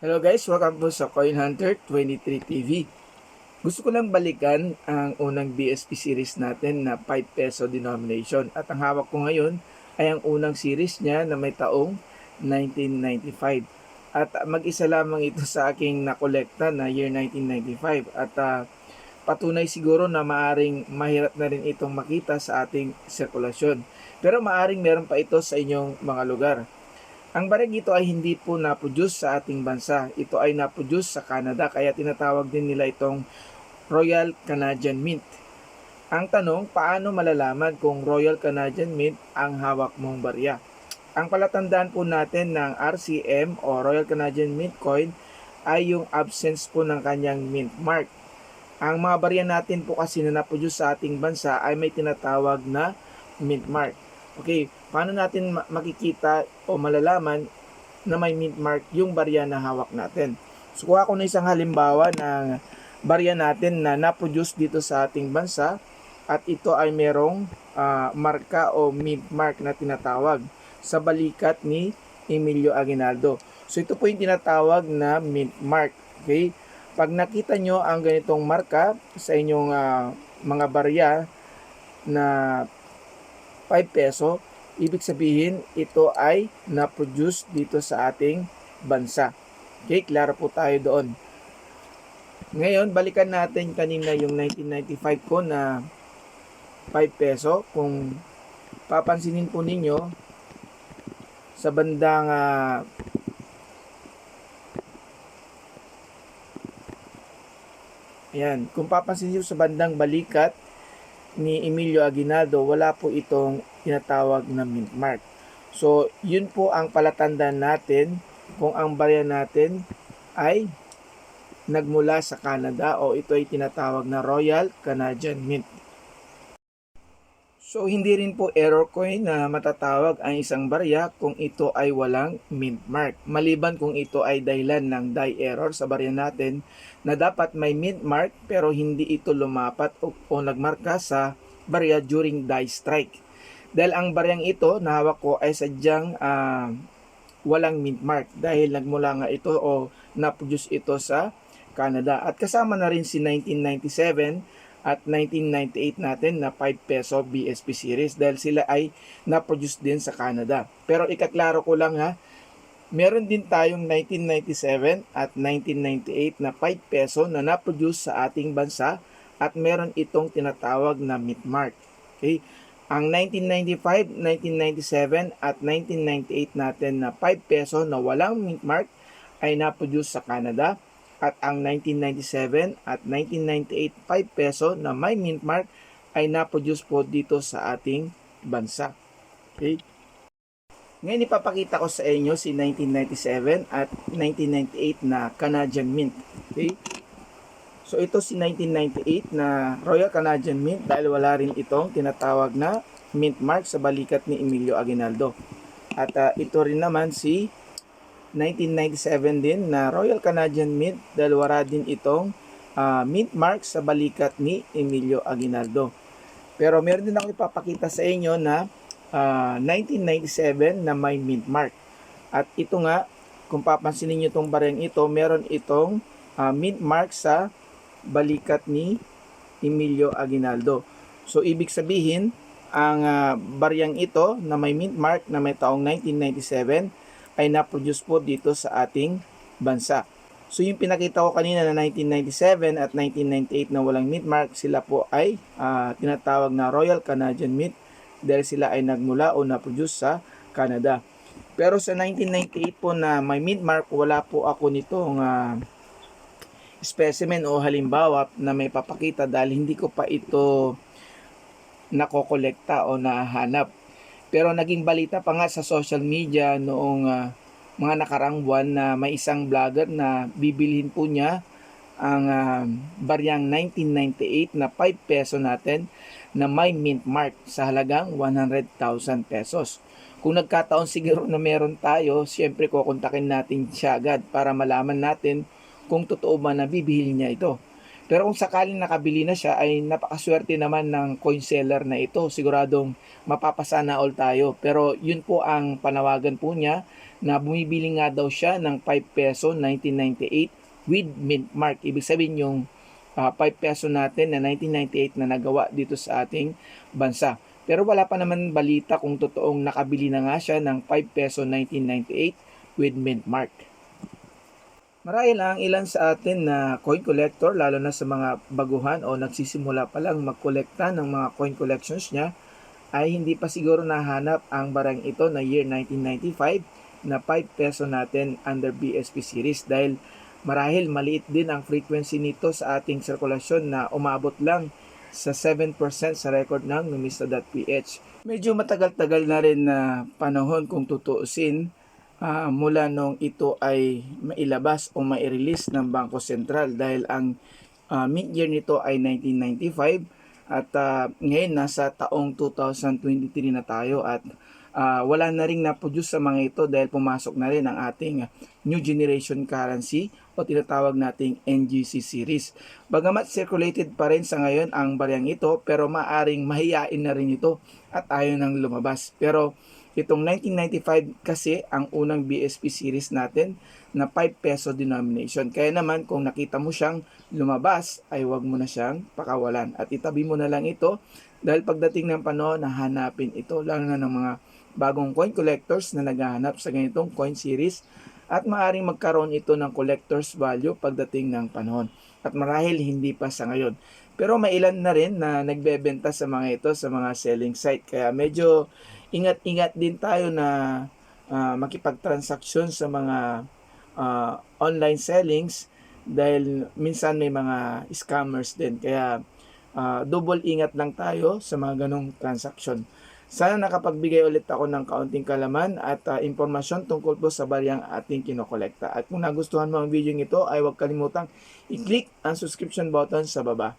Hello guys, welcome po sa Coin Hunter 23 TV. Gusto ko lang balikan ang unang BSP series natin na 5 peso denomination. At ang hawak ko ngayon ay ang unang series niya na may taong 1995. At mag-isa lamang ito sa aking nakolekta na year 1995. At ah, patunay siguro na maaring mahirap na rin itong makita sa ating sirkulasyon. Pero maaring meron pa ito sa inyong mga lugar. Ang barang ito ay hindi po na-produce sa ating bansa. Ito ay na-produce sa Canada kaya tinatawag din nila itong Royal Canadian Mint. Ang tanong, paano malalaman kung Royal Canadian Mint ang hawak mong barya? Ang palatandaan po natin ng RCM o Royal Canadian Mint Coin ay yung absence po ng kanyang mint mark. Ang mga barya natin po kasi na na-produce sa ating bansa ay may tinatawag na mint mark. Okay, paano natin ma- makikita o malalaman na may mint mark yung barya na hawak natin? So, kuha ko na isang halimbawa ng barya natin na na-produce dito sa ating bansa at ito ay merong ah, marka o mint mark na tinatawag sa balikat ni Emilio Aguinaldo. So, ito po yung tinatawag na mint mark. Okay? Pag nakita nyo ang ganitong marka sa inyong ah, mga barya na 5 peso, ibig sabihin ito ay na-produce dito sa ating bansa. Okay, klaro po tayo doon. Ngayon, balikan natin kanina yung 1995 ko na 5 peso. Kung papansinin po ninyo, sa bandang ah, Ayan, kung papansin niyo sa bandang balikat, ni Emilio Aguinaldo, wala po itong tinatawag na mint mark. So, yun po ang palatandaan natin kung ang barya natin ay nagmula sa Canada o ito ay tinatawag na Royal Canadian Mint. So, hindi rin po error coin na matatawag ang isang barya kung ito ay walang mint mark. Maliban kung ito ay dahilan ng die error sa barya natin na dapat may mint mark pero hindi ito lumapat o, o nagmarka sa barya during die strike. Dahil ang baryang ito na hawak ko ay sadyang ah, walang mint mark dahil nagmula nga ito o na-produce ito sa Canada. At kasama na rin si 1997 at 1998 natin na 5 peso BSP series dahil sila ay na-produce din sa Canada. Pero ikaklaro ko lang ha, meron din tayong 1997 at 1998 na 5 peso na na-produce sa ating bansa at meron itong tinatawag na mint mark. Okay? Ang 1995, 1997 at 1998 natin na 5 peso na walang mint mark ay na-produce sa Canada at ang 1997 at 1998 5 peso na may mint mark ay na-produce po dito sa ating bansa. Okay? Ngayon ipapakita ko sa inyo si 1997 at 1998 na Canadian Mint. Okay? So ito si 1998 na Royal Canadian Mint dahil wala rin itong tinatawag na mint mark sa balikat ni Emilio Aguinaldo. At ah, ito rin naman si 1997 din na Royal Canadian Mint dahil wala din itong ah, mint mark sa balikat ni Emilio Aguinaldo. Pero meron din ako ipapakita sa inyo na ah, 1997 na may mint mark. At ito nga, kung papansinin niyo itong baryang ito, meron itong ah, mint mark sa balikat ni Emilio Aguinaldo. So, ibig sabihin, ang ah, baryang ito na may mint mark na may taong 1997 ay na-produce po dito sa ating bansa. So, yung pinakita ko kanina na 1997 at 1998 na walang mint mark, sila po ay ah, tinatawag na Royal Canadian Mint dahil sila ay nagmula o na-produce sa Canada. Pero sa 1998 po na may mint mark, wala po ako nitong ah, specimen o halimbawa na may papakita dahil hindi ko pa ito nakokolekta o nahanap. Pero naging balita pa nga sa social media noong ah, mga nakarang buwan na may isang vlogger na bibilhin po niya ang ah, baryang 1998 na 5 peso natin na may mint mark sa halagang 100,000 pesos. Kung nagkataon siguro na meron tayo, siyempre kukontakin natin siya agad para malaman natin kung totoo ba na bibili niya ito. Pero kung sakaling nakabili na siya, ay napakaswerte naman ng coin seller na ito. Siguradong mapapasana all tayo. Pero yun po ang panawagan po niya na bumibili nga daw siya ng 5 peso 1998 with mint mark. Ibig sabihin yung ah, 5 peso natin na 1998 na nagawa dito sa ating bansa. Pero wala pa naman balita kung totoong nakabili na nga siya ng 5 peso 1998 with mint mark. Marahil ang ilan sa atin na coin collector, lalo na sa mga baguhan o nagsisimula pa lang magkolekta ng mga coin collections niya, ay hindi pa siguro nahanap ang barang ito na year 1995 na 5 peso natin under BSP series dahil marahil maliit din ang frequency nito sa ating sirkulasyon na umabot lang sa 7% sa record ng numista.ph. Medyo matagal-tagal na rin na panahon kung tutuusin ah, mula nung ito ay mailabas o mai-release ng Bangko Sentral dahil ang ah, mint year nito ay 1995 at ah, ngayon nasa taong 2023 na tayo at ah, wala na ring na-produce sa mga ito dahil pumasok na rin ang ating new generation currency o tinatawag nating NGC series. Bagamat circulated pa rin sa ngayon ang baryang ito pero maaring mahiyain na rin ito at ayaw nang lumabas. Pero itong 1995 kasi ang unang BSP series natin na 5 peso denomination. Kaya naman kung nakita mo siyang lumabas ay wag mo na siyang pakawalan at itabi mo na lang ito dahil pagdating ng panahon hanapin ito lalo na ng mga bagong coin collectors na naghahanap sa ganitong coin series at maaring magkaroon ito ng collector's value pagdating ng panahon. At marahil hindi pa sa ngayon. Pero may ilan na rin na nagbebenta sa mga ito sa mga selling site. Kaya medyo ingat-ingat din tayo na ah, makipagtransaksyon sa mga ah, online sellings dahil minsan may mga scammers din. Kaya ah, double ingat lang tayo sa mga ganong transaksyon. Sana nakapagbigay ulit ako ng kaunting kalaman at ah, impormasyon tungkol po sa bariyang ating kinokolekta. At kung nagustuhan mo ang video ito ay huwag kalimutang i-click ang subscription button sa baba.